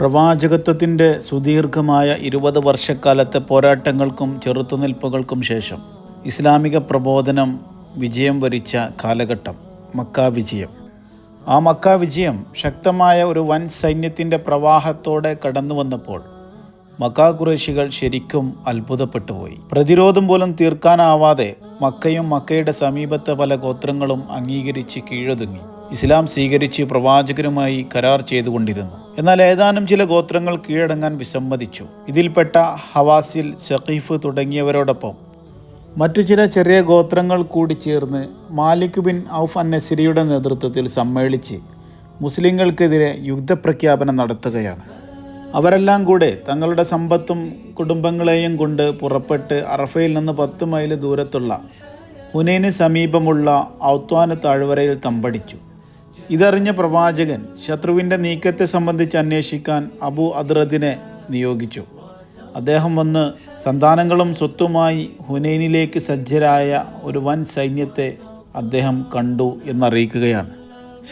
പ്രവാചകത്വത്തിന്റെ സുദീർഘമായ ഇരുപത് വർഷക്കാലത്തെ പോരാട്ടങ്ങൾക്കും ചെറുത്തുനിൽപ്പുകൾക്കും ശേഷം ഇസ്ലാമിക പ്രബോധനം വിജയം വരിച്ച കാലഘട്ടം മക്ക വിജയം. ആ മക്ക വിജയം ശക്തമായ ഒരു വൻ സൈന്യത്തിന്റെ പ്രവാഹത്തോടെ കടന്നു വന്നപ്പോൾ മക്ക കുറേശികൾ ശരിക്കും അത്ഭുതപ്പെട്ടുപോയി പ്രതിരോധം പോലും തീർക്കാനാവാതെ മക്കയും മക്കയുടെ സമീപത്തെ പല ഗോത്രങ്ങളും അംഗീകരിച്ച് കീഴൊതുങ്ങി. ഇസ്ലാം സ്വീകരിച്ച് പ്രവാചകരുമായി കരാർ ചെയ്തുകൊണ്ടിരുന്നു. എന്നാൽ ഏതാനും ചില ഗോത്രങ്ങൾ കീഴടങ്ങാൻ വിസമ്മതിച്ചു. ഇതിൽപ്പെട്ട ഹവാസിൽ ഷഖീഫ് തുടങ്ങിയവരോടൊപ്പം മറ്റു ചില ചെറിയ ഗോത്രങ്ങൾ കൂടി ചേർന്ന് മാലിക് ബിൻ ഔഫ് അന്നസിരിയുടെ നേതൃത്വത്തിൽ സമ്മേളിച്ച് മുസ്ലിങ്ങൾക്കെതിരെ യുദ്ധപ്രഖ്യാപനം നടത്തുകയാണ്. അവരെല്ലാം കൂടെ തങ്ങളുടെ സമ്പത്തും കുടുംബങ്ങളെയും കൊണ്ട് പുറപ്പെട്ട് അറഫയിൽ നിന്ന് പത്ത് മൈൽ ദൂരത്തുള്ള ഹുനൈന് സമീപമുള്ള ഔത്വാന താഴ്വരയിൽ തമ്പടിച്ചു. ഇതറിഞ്ഞ പ്രവാചകൻ ശത്രുവിന്റെ നീക്കത്തെ സംബന്ധിച്ച് അന്വേഷിക്കാൻ അബു അദ്രദിനെ നിയോഗിച്ചു. അദ്ദേഹം വന്ന് സന്താനങ്ങളും സ്വത്തുമായി ഹുനൈനിലേക്ക് സജ്ജരായ ഒരു വൻ സൈന്യത്തെ അദ്ദേഹം കണ്ടു എന്നറിയിക്കുകയാണ്.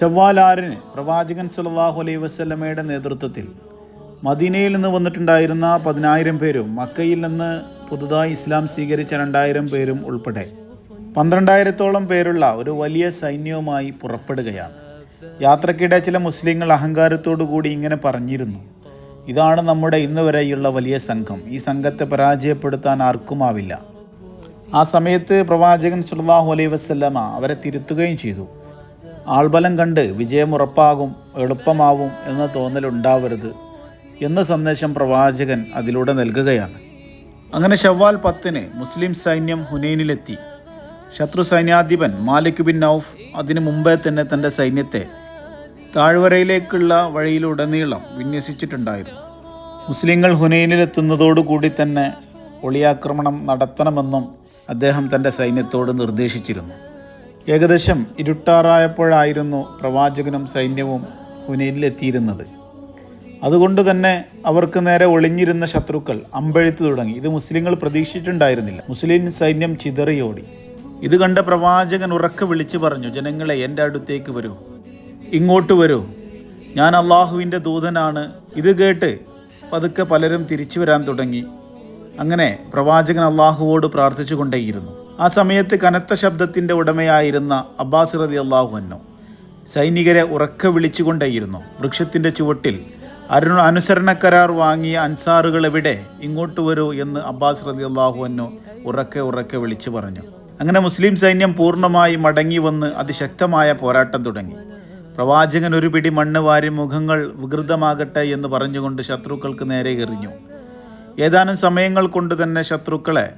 ഷവ്വാൽ ആറിന് പ്രവാചകൻ സല്ലല്ലാഹു അലൈഹി വസ്ലമയുടെ നേതൃത്വത്തിൽ മദീനയിൽ നിന്ന് വന്നിട്ടുണ്ടായിരുന്ന പതിനായിരം പേരും മക്കയിൽ നിന്ന് പുതുതായി ഇസ്ലാം സ്വീകരിച്ച രണ്ടായിരം പേരും ഉൾപ്പെടെ പന്ത്രണ്ടായിരത്തോളം പേരുള്ള ഒരു വലിയ സൈന്യവുമായി പുറപ്പെടുകയാണ്. യാത്രക്കിടെ ചില മുസ്ലിങ്ങൾ അഹങ്കാരത്തോടു കൂടി ഇങ്ങനെ പറഞ്ഞിരുന്നു. ഇതാണ് നമ്മുടെ ഇന്ന് വരെയുള്ള വലിയ സംഘം. ഈ സംഘത്തെ പരാജയപ്പെടുത്താൻ ആർക്കുമാവില്ല ആ സമയത്ത് പ്രവാചകൻ സുല്ലാഹു അലൈ വസ്ല്ലമ അവരെ തിരുത്തുകയും ചെയ്തു. ആൾബലം കണ്ട് വിജയം ഉറപ്പാകും എളുപ്പമാവും എന്ന തോന്നലുണ്ടാവരുത് എന്ന സന്ദേശം പ്രവാചകൻ അതിലൂടെ നൽകുകയാണ്. അങ്ങനെ ഷവ്വാൽ പത്തിന് മുസ്ലിം സൈന്യം ഹുനൈനിലെത്തി. ശത്രു സൈന്യാധിപൻ മാലിക് ബിൻ നൌഫ് അതിനു മുമ്പേ തന്നെ തന്റെ സൈന്യത്തെ താഴ്വരയിലേക്കുള്ള വഴിയിലുടനീളം വിന്യസിച്ചിട്ടുണ്ടായിരുന്നു. മുസ്ലിങ്ങൾ ഹുനൈനിലെത്തുന്നതോടുകൂടി തന്നെ ഒളിയാക്രമണം നടത്തണമെന്നും അദ്ദേഹം തന്റെ സൈന്യത്തോട് നിർദ്ദേശിച്ചിരുന്നു. ഏകദേശം ഇരുട്ടാറായപ്പോഴായിരുന്നു പ്രവാചകനും സൈന്യവും ഹുനൈനിലെത്തിയിരുന്നത്. അതുകൊണ്ട് തന്നെ അവർക്ക് നേരെ ഒളിഞ്ഞിരുന്ന ശത്രുക്കൾ അമ്പെഴുത്തു തുടങ്ങി. ഇത് മുസ്ലിങ്ങൾ പ്രതീക്ഷിച്ചിട്ടുണ്ടായിരുന്നില്ല. മുസ്ലിം സൈന്യം ചിതറിയോടി. ഇത് കണ്ട പ്രവാചകൻ ഉറക്കെ വിളിച്ചു പറഞ്ഞു ജനങ്ങളെ എന്റെ അടുത്തേക്ക് വരൂ. ഇങ്ങോട്ട് വരൂ. ഞാൻ അള്ളാഹുവിന്റെ ദൂതനാണ്. ഇത് കേട്ട് പതുക്കെ പലരും തിരിച്ചു വരാൻ തുടങ്ങി. അങ്ങനെ പ്രവാചകൻ അള്ളാഹുവോട് പ്രാർത്ഥിച്ചു കൊണ്ടേയിരുന്നു ആ സമയത്ത് കനത്ത ശബ്ദത്തിന്റെ ഉടമയായിരുന്ന അബ്ബാസ് റതി അള്ളാഹു സൈനികരെ ഉറക്കെ വിളിച്ചുകൊണ്ടേയിരുന്നു. വൃക്ഷത്തിന്റെ ചുവട്ടിൽ അരു അനുസരണ കരാർ വാങ്ങിയ അൻസാറുകൾ എവിടെ? ഇങ്ങോട്ട് വരൂ എന്ന് അബ്ബാസ് റതി അള്ളാഹു ഉറക്കെ ഉറക്കെ വിളിച്ചു പറഞ്ഞു. അങ്ങനെ മുസ്ലിം സൈന്യം പൂർണമായി മടങ്ങി വന്ന് അതിശക്തമായ പോരാട്ടം തുടങ്ങി. പ്രവാചകൻ ഒരു പിടി മണ്ണ് വാരി മുഖങ്ങൾ വികൃതമാകട്ടെ എന്ന് പറഞ്ഞുകൊണ്ട് ശത്രുക്കൾക്ക് നേരെ എറിഞ്ഞു. ഏതാനും സമയങ്ങൾ കൊണ്ട് തന്നെ ശത്രുക്കളെ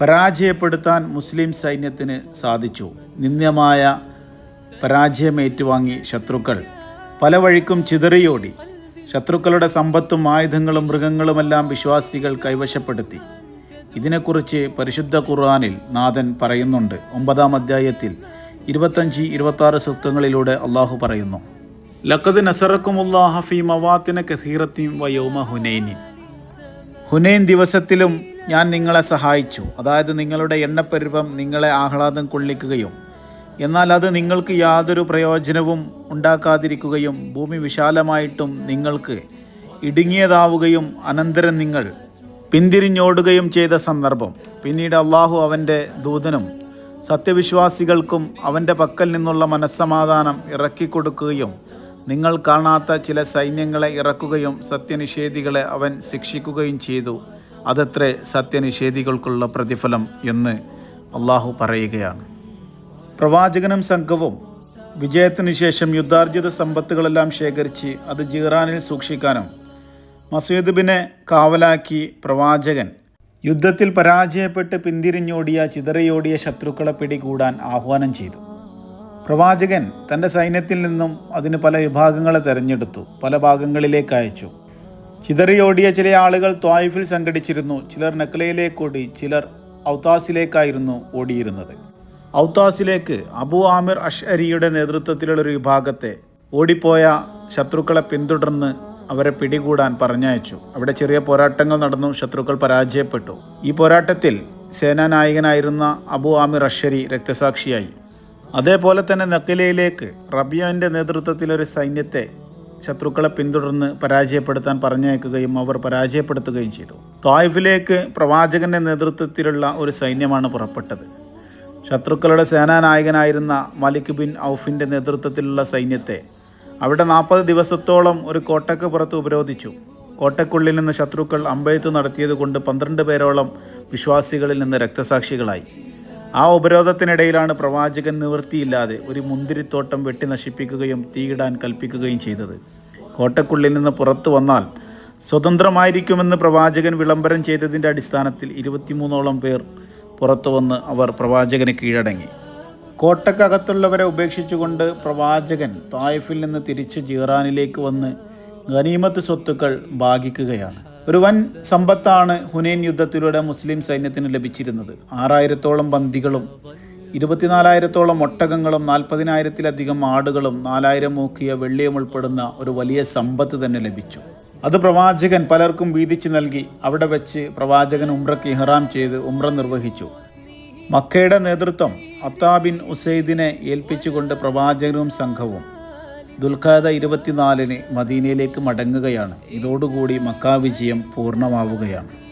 പരാജയപ്പെടുത്താൻ മുസ്ലിം സൈന്യത്തിന് സാധിച്ചു. നിന്ദ്യമായ പരാജയം ഏറ്റുവാങ്ങി ശത്രുക്കൾ. പല വഴിക്കും ചിതറിയോടി. ശത്രുക്കളുടെ സമ്പത്തും ആയുധങ്ങളും മൃഗങ്ങളുമെല്ലാം വിശ്വാസികൾ കൈവശപ്പെടുത്തി. ഇതിനെക്കുറിച്ച് പരിശുദ്ധ ഖുർആാനിൽ നാഥൻ പറയുന്നുണ്ട്. ഒമ്പതാം അധ്യായത്തിൽ ഇരുപത്തഞ്ച് ഇരുപത്താറ് സൂക്തങ്ങളിലൂടെ അള്ളാഹു പറയുന്നു. ലക്കത് നസറക്കുമുല്ലാഹ ഫി മവാത്തിന കസീറത്തിൻ വയോമ ഹുനൈനിൻ. ഹുനൈൻ ദിവസത്തിലും ഞാൻ നിങ്ങളെ സഹായിച്ചു. അതായത് നിങ്ങളുടെ എണ്ണപ്പെരുപ്പം നിങ്ങളെ ആഹ്ലാദം കൊള്ളിക്കുകയും എന്നാൽ അത് നിങ്ങൾക്ക് യാതൊരു പ്രയോജനവും ഉണ്ടാക്കാതിരിക്കുകയും ഭൂമി വിശാലമായിട്ടും നിങ്ങൾക്ക് ഇടുങ്ങിയതാവുകയും അനന്തരം നിങ്ങൾ പിന്തിരിഞ്ഞോടുകയും ചെയ്ത സന്ദർഭം. പിന്നീട് അള്ളാഹു അവന്റെ ദൂതനും സത്യവിശ്വാസികൾക്കും അവന്റെ പക്കൽ നിന്നുള്ള മനസ്സമാധാനം ഇറക്കിക്കൊടുക്കുകയും നിങ്ങൾ കാണാത്ത ചില സൈന്യങ്ങളെ ഇറക്കുകയും സത്യനിഷേധികളെ അവൻ ശിക്ഷിക്കുകയും ചെയ്തു. അതത്രേ സത്യനിഷേധികൾക്കുള്ള പ്രതിഫലം എന്ന് അള്ളാഹു പറയുകയാണ്. പ്രവാചകനും സംഘവും വിജയത്തിനു ശേഷം യുദ്ധാർജിത സമ്പത്തുകളെല്ലാം ശേഖരിച്ച് അത് ജീറാനിൽ സൂക്ഷിക്കാനും മസൂദ് ബിനെ കാവലാക്കി പ്രവാചകൻ യുദ്ധത്തിൽ പരാജയപ്പെട്ട് പിന്തിരിഞ്ഞോടിയ ചിതറിയോടിയ ശത്രുക്കളെ പിടികൂടാൻ ആഹ്വാനം ചെയ്തു. പ്രവാചകൻ തന്റെ സൈന്യത്തിൽ നിന്നും അതിന് പല വിഭാഗങ്ങളെ തെരഞ്ഞെടുത്തു പല ഭാഗങ്ങളിലേക്ക് അയച്ചു. ചിതറിയോടിയ ചില ആളുകൾ ത്വായിഫിൽ സംഘടിച്ചിരുന്നു ചിലർ നക്കലയിലേക്ക് ഓടി ചിലർ ഔത്താസിലേക്കായിരുന്നു ഓടിയിരുന്നത്. ഔത്താസിലേക്ക് അബു ആമിർ അഷ്അരിയുടെ നേതൃത്വത്തിലുള്ള ഒരു വിഭാഗത്തെ ഓടിപ്പോയ ശത്രുക്കളെ പിന്തുടർന്ന് അവരെ പിടികൂടാൻ പറഞ്ഞയച്ചു. അവിടെ ചെറിയ പോരാട്ടങ്ങൾ നടന്നു. ശത്രുക്കൾ പരാജയപ്പെട്ടു. ഈ പോരാട്ടത്തിൽ സേനാനായകനായിരുന്ന അബു ആമിർ അഷരി രക്തസാക്ഷിയായി. അതേപോലെ തന്നെ നക്കലയിലേക്ക് റബിയാന്റെ നേതൃത്വത്തിലൊരു സൈന്യത്തെ ശത്രുക്കളെ പിന്തുടർന്ന് പരാജയപ്പെടുത്താൻ പറഞ്ഞയക്കുകയും അവർ പരാജയപ്പെടുത്തുകയും ചെയ്തു. തായിഫിലേക്ക് പ്രവാചകന്റെ നേതൃത്വത്തിലുള്ള ഒരു സൈന്യമാണ് പുറപ്പെട്ടത്. ശത്രുക്കളുടെ സേനാനായകനായിരുന്ന മലിക് ബിൻ ഔഫിന്റെ നേതൃത്വത്തിലുള്ള സൈന്യത്തെ അവിടെ നാൽപ്പത് ദിവസത്തോളം ഒരു കോട്ടയ്ക്ക് പുറത്ത് ഉപരോധിച്ചു. കോട്ടയ്ക്കുള്ളിൽ നിന്ന് ശത്രുക്കൾ അമ്പെഴുത്ത് നടത്തിയതുകൊണ്ട് പന്ത്രണ്ട് പേരോളം വിശ്വാസികളിൽ നിന്ന് രക്തസാക്ഷികളായി. ആ ഉപരോധത്തിനിടയിലാണ് പ്രവാചകൻ നിവൃത്തിയില്ലാതെ ഒരു മുന്തിരിത്തോട്ടം വെട്ടി നശിപ്പിക്കുകയും തീയിടാൻ കൽപ്പിക്കുകയും ചെയ്തത്. കോട്ടക്കുള്ളിൽ നിന്ന് പുറത്തു വന്നാൽ സ്വതന്ത്രമായിരിക്കുമെന്ന് പ്രവാചകൻ വിളംബരം ചെയ്തതിന്റെ അടിസ്ഥാനത്തിൽ ഇരുപത്തിമൂന്നോളം പേർ പുറത്തു വന്ന് അവർ പ്രവാചകന് കീഴടങ്ങി. കോട്ടക്കകത്തുള്ളവരെ ഉപേക്ഷിച്ചുകൊണ്ട് പ്രവാചകൻ തായിഫിൽ നിന്ന് തിരിച്ച് ജീറാനിലേക്ക് വന്ന് ഗനീമത്ത് സ്വത്തുക്കൾ ഭാഗിക്കുകയാണ്. ഒരു വൻ സമ്പത്താണ് ഹുനൈൻ യുദ്ധത്തിലൂടെ മുസ്ലിം സൈന്യത്തിന് ലഭിച്ചിരുന്നത്. ആറായിരത്തോളം ബന്ദികളും ഇരുപത്തിനാലായിരത്തോളം ഒട്ടകങ്ങളും നാൽപ്പതിനായിരത്തിലധികം ആടുകളും നാലായിരം മൂക്കിയ വെള്ളിയും ഉൾപ്പെടുന്ന ഒരു വലിയ സമ്പത്ത് തന്നെ ലഭിച്ചു. അത് പ്രവാചകൻ പലർക്കും വീതിച്ചു നൽകി. അവിടെ വെച്ച് പ്രവാചകൻ ഉംറയ്ക്ക് ഇഹ്റാം ചെയ്ത് ഉംറ നിർവഹിച്ചു. മക്കയുടെ നേതൃത്വം അത്താബിൻ ഉസൈദിനെ ഏൽപ്പിച്ചുകൊണ്ട് പ്രവാചകനും സംഘവും ദുൽഖാദ ഇരുപത്തിനാലിന് മദീനയിലേക്ക് മടങ്ങുകയാണ്. ഇതോടുകൂടി മക്കാ വിജയം പൂർണമാവുകയാണ്.